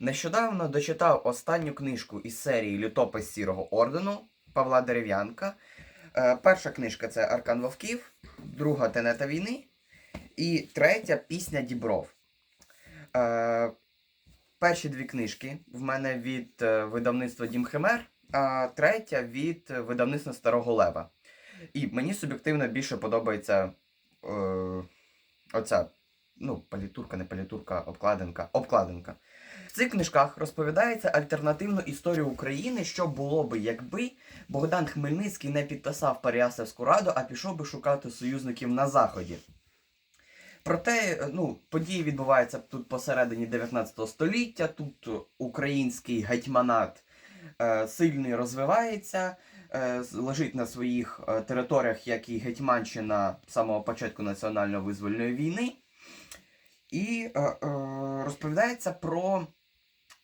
Нещодавно дочитав останню книжку із серії Літопис Сірого ордену Павла Дерев'янка. Е, перша книжка це Аркан Вовків, друга Тенета війни і третя Пісня Дібров. Е, перші дві книжки в мене від е, видавництва Дім Химер, а третя від видавництва Старого Лева. І мені суб'єктивно більше подобається е, оця, ну, палітурка, не палітурка, обкладинка. Обкладинка. В цих книжках розповідається альтернативну історію України, що було би, якби Богдан Хмельницький не підписав Переяславську раду, а пішов би шукати союзників на Заході. Проте, ну, події відбуваються тут посередині 19 століття, тут український гетьманат е, сильно розвивається, е, лежить на своїх е, територіях, як і Гетьманщина самого початку національно-визвольної війни. І е, е, розповідається про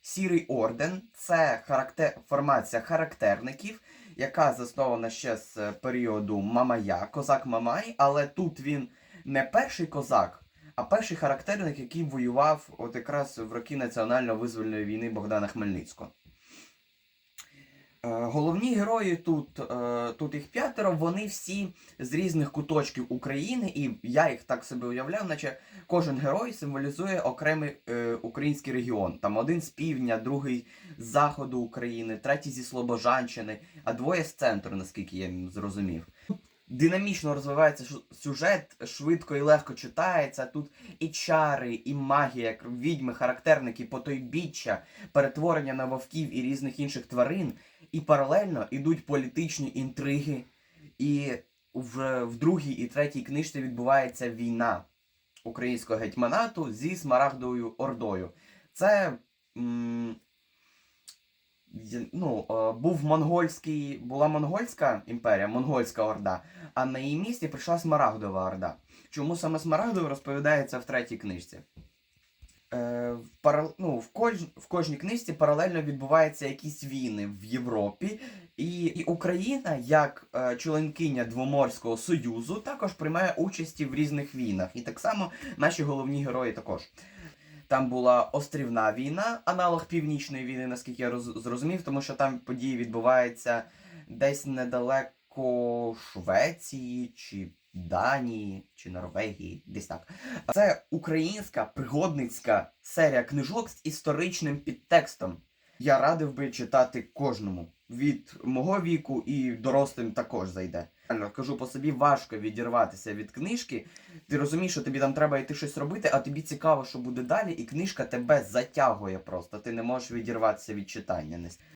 Сірий орден. Це характер... формація характерників, яка заснована ще з періоду Мамая, козак Мамай, але тут він не перший козак, а перший характерник, який воював от якраз в роки національно-визвольної війни Богдана Хмельницького. Е, Головні герої тут, е, тут їх п'ятеро, вони всі з різних куточків України, і я їх так собі уявляв, наче кожен герой символізує окремий е, український регіон. Там один з півдня, другий з заходу України, третій зі Слобожанщини, а двоє з центру, наскільки я зрозумів. Динамічно розвивається сюжет, швидко і легко читається. Тут і чари, і магія, відьми, характерники, потойбіччя, перетворення на вовків і різних інших тварин. І паралельно йдуть політичні інтриги. І в, в другій і третій книжці відбувається війна українського гетьманату зі Смарагдовою Ордою. Це ну, е, був монгольський, була монгольська імперія, монгольська орда, а на її місці прийшла Смарагдова Орда. Чому саме Смарагдова розповідається в третій книжці? Е, в, пара... ну, в, кож... в кожній книжці паралельно відбуваються якісь війни в Європі, і, і Україна, як е, членкиня Двоморського Союзу, також приймає участі в різних війнах. І так само наші головні герої також. Там була острівна війна, аналог північної війни, наскільки я роз... зрозумів, тому що там події відбуваються десь недалеко Швеції чи Данії чи Норвегії, десь так. Це українська пригодницька серія книжок з історичним підтекстом. Я радив би читати кожному. Від мого віку і дорослим також зайде. Кажу по собі, важко відірватися від книжки. Ти розумієш, що тобі там треба йти щось робити, а тобі цікаво, що буде далі, і книжка тебе затягує просто. Ти не можеш відірватися від читання.